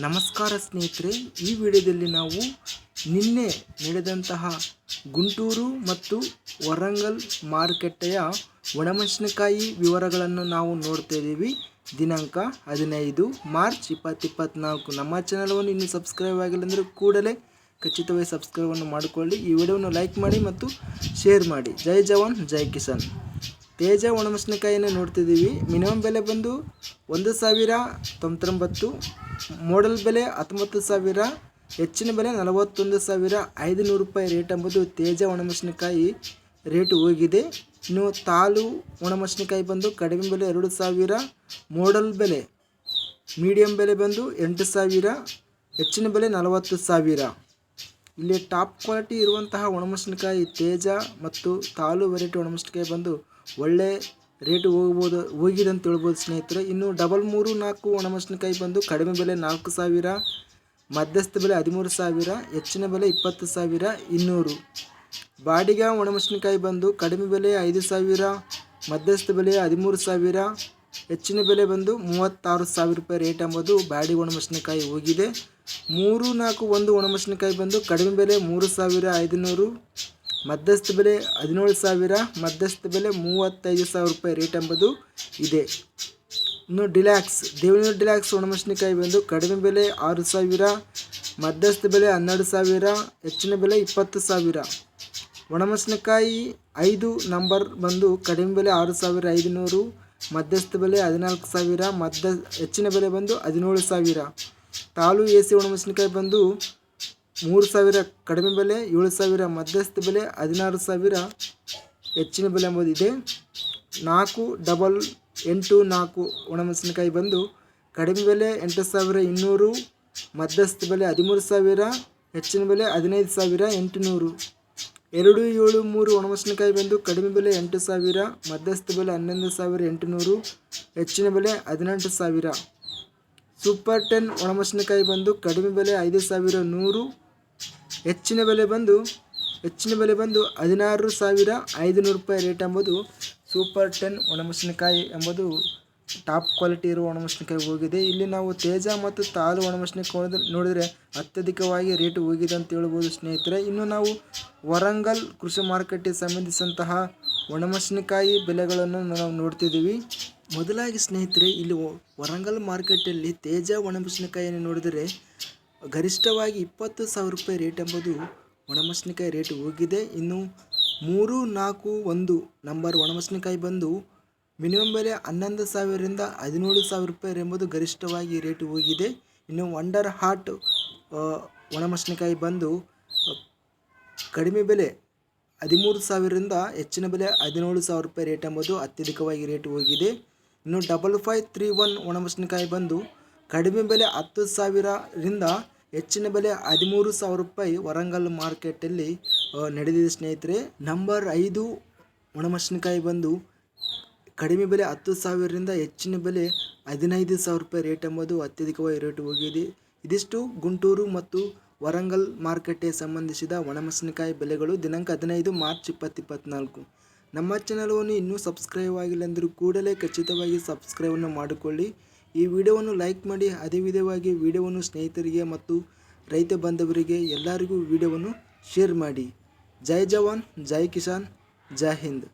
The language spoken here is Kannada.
ನಮಸ್ಕಾರ ಸ್ನೇಹಿತರೆ, ಈ ವಿಡಿಯೋದಲ್ಲಿ ನಾವು ನಿನ್ನೆ ನಡೆದಂತಹ ಗುಂಟೂರು ಮತ್ತು ವರಂಗಲ್ ಮಾರುಕಟ್ಟೆಯ ಒಣಮೆಣಸಿನಕಾಯಿ ವಿವರಗಳನ್ನು ನಾವು ನೋಡ್ತಾ ಇದ್ದೀವಿ. ದಿನಾಂಕ ಹದಿನೈದು ಮಾರ್ಚ್ ಇಪ್ಪತ್ತಿಪ್ಪತ್ನಾಲ್ಕು. ನಮ್ಮ ಚಾನಲವನ್ನು ಇನ್ನು ಸಬ್ಸ್ಕ್ರೈಬ್ ಆಗಿಲ್ಲ ಅಂದರೆ ಕೂಡಲೇ ಖಚಿತವಾಗಿ ಸಬ್ಸ್ಕ್ರೈಬನ್ನು ಮಾಡಿಕೊಳ್ಳಿ. ಈ ವಿಡಿಯೋವನ್ನು ಲೈಕ್ ಮಾಡಿ ಮತ್ತು ಶೇರ್ ಮಾಡಿ. ಜೈ ಜವಾನ್, ಜೈ ಕಿಸಾನ್. ತೇಜ ಒಣಮೆಣಸಿನಕಾಯಿಯನ್ನು ನೋಡ್ತಿದ್ದೀವಿ. ಮಿನಿಮಮ್ ಬೆಲೆ ಬಂದು ಒಂದು ಸಾವಿರ ತೊಂಬತ್ತೊಂಬತ್ತು ಮೋಡಲ್ ಬೆಲೆ ಹತ್ತೊಂಬತ್ತು ಸಾವಿರ, ಹೆಚ್ಚಿನ ಬೆಲೆ ನಲವತ್ತೊಂದು ಸಾವಿರ ಐದು ನೂರು ರೂಪಾಯಿ ರೇಟ್ ಎಂಬುದು ತೇಜ ಒಣಮೆಣಸಿನಕಾಯಿ ರೇಟ್ ಹೋಗಿದೆ. ಇನ್ನು ತಾಲು ಒಣಮೆಣಸಿನಕಾಯಿ ಬಂದು ಕಡಿಮೆ ಬೆಲೆ ಎರಡು ಸಾವಿರ ಮೋಡಲ್ ಬೆಲೆ ಮೀಡಿಯಂ ಬೆಲೆ ಬಂದು ಎಂಟು ಸಾವಿರ, ಹೆಚ್ಚಿನ ಬೆಲೆ ನಲವತ್ತು ಸಾವಿರ. ಇಲ್ಲಿ ಟಾಪ್ ಕ್ವಾಲಿಟಿ ಇರುವಂತಹ ಒಣಮೆಣಸಿನಕಾಯಿ ತೇಜ ಮತ್ತು ತಾಲು ವೆರೈಟಿ ಒಣಮೆಣಸಿನಕಾಯಿ ಬಂದು ಒಳ್ಳೆ ರೇಟ್ ಹೋಗ್ಬೋದು, ಹೋಗಿದೆ ಅಂತ ಹೇಳ್ಬೋದು ಸ್ನೇಹಿತರೆ. ಇನ್ನು ಡಬಲ್ ಮೂರು ನಾಲ್ಕು ಒಣಮೆಣಸಿನಕಾಯಿ ಬಂದು ಕಡಿಮೆ ಬೆಲೆ ನಾಲ್ಕು ಸಾವಿರ, ಮಧ್ಯಸ್ಥ ಬೆಲೆ ಹದಿಮೂರು ಸಾವಿರ, ಹೆಚ್ಚಿನ ಬೆಲೆ ಇಪ್ಪತ್ತು ಸಾವಿರ, ಇನ್ನೂರು. ಬಾಡಿಗೆ ಒಣಮೆಣಸಿನಕಾಯಿ ಬಂದು ಕಡಿಮೆ ಬೆಲೆ ಐದು ಸಾವಿರ, ಮಧ್ಯಸ್ಥ ಬೆಲೆ ಹದಿಮೂರು ಸಾವಿರ ಹೆಚ್ಚಿನ ಬೆಲೆ ಬಂದು ಮೂವತ್ತಾರು ಸಾವಿರ ರೂಪಾಯಿ ರೇಟ್ ಎಂಬುದು ಬಾಡಿ ಒಣಮೆಣಸಿನಕಾಯಿ ಹೋಗಿದೆ. ಮೂರು ನಾಲ್ಕು ಒಂದು ಒಣಮೆಣಸಿನಕಾಯಿ ಬಂದು ಕಡಿಮೆ ಬೆಲೆ ಮೂರು ಸಾವಿರ ಐದುನೂರು, ಮಧ್ಯಸ್ಥ ಬೆಲೆ ಹದಿನೇಳು ಸಾವಿರ, ಮಧ್ಯಸ್ಥ ಬೆಲೆ ಮೂವತ್ತೈದು ಸಾವಿರ ರೂಪಾಯಿ ರೇಟ್ ಎಂಬುದು ಇದೆ. ಇನ್ನು ಡಿಲ್ಯಾಕ್ಸ್, ದೇವನೂರು ಡಿಲ್ಯಾಕ್ಸ್ ಒಣಮೆಣಸಿನಕಾಯಿ ಬಂದು ಕಡಿಮೆ ಬೆಲೆ ಆರು ಸಾವಿರ, ಮಧ್ಯಸ್ಥ ಬೆಲೆ ಹನ್ನೆರಡು ಸಾವಿರ, ಹೆಚ್ಚಿನ ಬೆಲೆ ಇಪ್ಪತ್ತು ಸಾವಿರ. ಒಣಮೆಣಸಿನಕಾಯಿ ಐದು ನಂಬರ್ ಬಂದು ಕಡಿಮೆ ಬೆಲೆ ಆರು ಸಾವಿರ ಐದುನೂರು ಮಧ್ಯಸ್ಥ ಬೆಲೆ ಹದಿನಾಲ್ಕು ಸಾವಿರ ಮಧ್ಯ ಹೆಚ್ಚಿನ ಬೆಲೆ ಬಂದು ಹದಿನೇಳು ಸಾವಿರ. ತಾಲು ಎ ಸಿ ಒಣಮೆಣಸಿನಕಾಯಿ ಬಂದು ಮೂರು ಸಾವಿರ, ಕಡಿಮೆ ಬೆಲೆ ಏಳು ಸಾವಿರ ಮಧ್ಯಸ್ಥ ಬೆಲೆ ಹದಿನಾರು ಸಾವಿರ, ಹೆಚ್ಚಿನ ಬೆಲೆ ಎಂಬುದಿದೆ ನಾಲ್ಕು ಡಬಲ್ ಎಂಟು ನಾಲ್ಕು ಒಣಮೆಣಸಿನಕಾಯಿ ಬಂದು ಕಡಿಮೆ ಬೆಲೆ ಎಂಟು ಸಾವಿರ ಇನ್ನೂರು ಮಧ್ಯಸ್ಥ ಬೆಲೆ ಹದಿಮೂರು ಸಾವಿರ, ಹೆಚ್ಚಿನ ಬೆಲೆ ಹದಿನೈದು ಸಾವಿರ ಎಂಟುನೂರು. ಎರಡು ಏಳು ಮೂರು ಒಣಮೆಣಸಿನಕಾಯಿ ಬಂದು ಕಡಿಮೆ ಬೆಲೆ ಎಂಟು ಸಾವಿರ, ಮಧ್ಯಸ್ಥ ಬೆಲೆ ಹನ್ನೊಂದು ಸಾವಿರ ಎಂಟುನೂರು, ಹೆಚ್ಚಿನ ಬೆಲೆ ಹದಿನೆಂಟು ಸಾವಿರ. ಸೂಪರ್ ಟೆನ್ ಒಣಮೆಣಸಿನಕಾಯಿ ಬಂದು ಕಡಿಮೆ ಬೆಲೆ ಐದು ಸಾವಿರ ನೂರು, ಹೆಚ್ಚಿನ ಬೆಲೆ ಬಂದು, ಹೆಚ್ಚಿನ ಬೆಲೆ ಬಂದು ಹದಿನಾರು ಸಾವಿರ ಐದುನೂರು ರೂಪಾಯಿ ರೇಟ್ ಎಂಬುದು ಸೂಪರ್ ಟೆನ್ ಒಣಮೆಣಸಿನಕಾಯಿ ಎಂಬುದು ಟಾಪ್ ಕ್ವಾಲಿಟಿ ಇರುವ ಒಣಮೆಣಸಿನಕಾಯಿ ಹೋಗಿದೆ. ಇಲ್ಲಿ ನಾವು ತೇಜ ಮತ್ತು ತಾಲು ಒಣಮೆಣಸಿನಕಾಯಿ ನೋಡಿದರೆ ಅತ್ಯಧಿಕವಾಗಿ ರೇಟ್ ಹೋಗಿದೆ ಅಂತ ಹೇಳ್ಬೋದು ಸ್ನೇಹಿತರೆ. ಇನ್ನು ನಾವು ವರಂಗಲ್ ಕೃಷಿ ಮಾರುಕಟ್ಟೆಗೆ ಸಂಬಂಧಿಸಿದಂತಹ ಒಣಮೆಣಸಿನಕಾಯಿ ಬೆಲೆಗಳನ್ನು ನಾವು ನೋಡ್ತಿದ್ದೀವಿ. ಮೊದಲಾಗಿ ಸ್ನೇಹಿತರೆ, ಇಲ್ಲಿ ವರಂಗಲ್ ಮಾರ್ಕೆಟಲ್ಲಿ ತೇಜ ಒಣಮೆಣಸಿನಕಾಯಿಯನ್ನು ನೋಡಿದರೆ ಗರಿಷ್ಠವಾಗಿ ಇಪ್ಪತ್ತು ಸಾವಿರ ರೂಪಾಯಿ ರೇಟ್ ಎಂಬುದು ಒಣಮೆಣಸಿನಕಾಯಿ ರೇಟ್ ಹೋಗಿದೆ. ಇನ್ನು ಮೂರು ನಾಲ್ಕು ಒಂದು ನಂಬರ್ ಒಣಮೆಣಸಿನಕಾಯಿ ಬಂದು ಮಿನಿಮಮ್ ಬೆಲೆ ಹನ್ನೊಂದು ಸಾವಿರದಿಂದ ಹದಿನೇಳು ಸಾವಿರ ರೂಪಾಯಿ ಎಂಬುದು ಗರಿಷ್ಠವಾಗಿ ರೇಟ್ ಹೋಗಿದೆ. ಇನ್ನು ವಂಡರ್ ಹಾಟ್ ಒಣಮೆಣಸಿನಕಾಯಿ ಬಂದು ಕಡಿಮೆ ಬೆಲೆ ಹದಿಮೂರು ಸಾವಿರದಿಂದ ಹೆಚ್ಚಿನ ಬೆಲೆ ಹದಿನೇಳು ಸಾವಿರ ರೂಪಾಯಿ ರೇಟ್ ಎಂಬುದು ಅತ್ಯಧಿಕವಾಗಿ ರೇಟ್ ಹೋಗಿದೆ. ಇನ್ನು ಡಬಲ್ ಫೈವ್ ತ್ರೀ ಒನ್ ಒಣಮೆಣಸಿನಕಾಯಿ ಬಂದು, ಕಡಿಮೆ ಬೆಲೆ ಹತ್ತು ಸಾವಿರದಿಂದ ಹೆಚ್ಚಿನ ಬೆಲೆ ಹದಿಮೂರು ಸಾವಿರ ರೂಪಾಯಿ ವರಂಗಲ್ ಮಾರ್ಕೆಟಲ್ಲಿ ನಡೆದಿದೆ ಸ್ನೇಹಿತರೆ. ನಂಬರ್ ಐದು ಒಣಮೆಣಸಿನಕಾಯಿ ಬಂದು ಕಡಿಮೆ ಬೆಲೆ ಹತ್ತು ಸಾವಿರದಿಂದ ಹೆಚ್ಚಿನ ಬೆಲೆ ಹದಿನೈದು ಸಾವಿರ ರೂಪಾಯಿ ರೇಟ್ ಎಂಬುದು ಅತ್ಯಧಿಕವಾಗಿ ರೇಟ್ ಹೋಗಿದೆ. ಇದಿಷ್ಟು ಗುಂಟೂರು ಮತ್ತು ವರಂಗಲ್ ಮಾರುಕಟ್ಟೆಗೆ ಸಂಬಂಧಿಸಿದ ಒಣಮೆಣಸಿನಕಾಯಿ ಬೆಲೆಗಳು ದಿನಾಂಕ ಹದಿನೈದು ಮಾರ್ಚ್ ಇಪ್ಪತ್ತು ಇಪ್ಪತ್ತ್ನಾಲ್ಕು ನಮ್ಮ ಚಾನಲನ್ನು ಇನ್ನೂ ಸಬ್ಸ್ಕ್ರೈಬ್ ಆಗಿಲ್ಲ ಅಂದರೂ ಕೂಡಲೇ ಖಚಿತವಾಗಿ ಸಬ್ಸ್ಕ್ರೈಬನ್ನು ಮಾಡಿಕೊಳ್ಳಿ. ಈ ವಿಡಿಯೋವನ್ನು ಲೈಕ್ ಮಾಡಿ, ಅದೇ ವಿಧವಾಗಿ ವಿಡಿಯೋವನ್ನು ಸ್ನೇಹಿತರಿಗೆ ಮತ್ತು ರೈತ ಬಾಂಧವರಿಗೆ ಎಲ್ಲರಿಗೂ ವಿಡಿಯೋವನ್ನು ಶೇರ್ ಮಾಡಿ. ಜೈ ಜವಾನ್, ಜೈ ಕಿಸಾನ್, ಜೈ ಹಿಂದ್.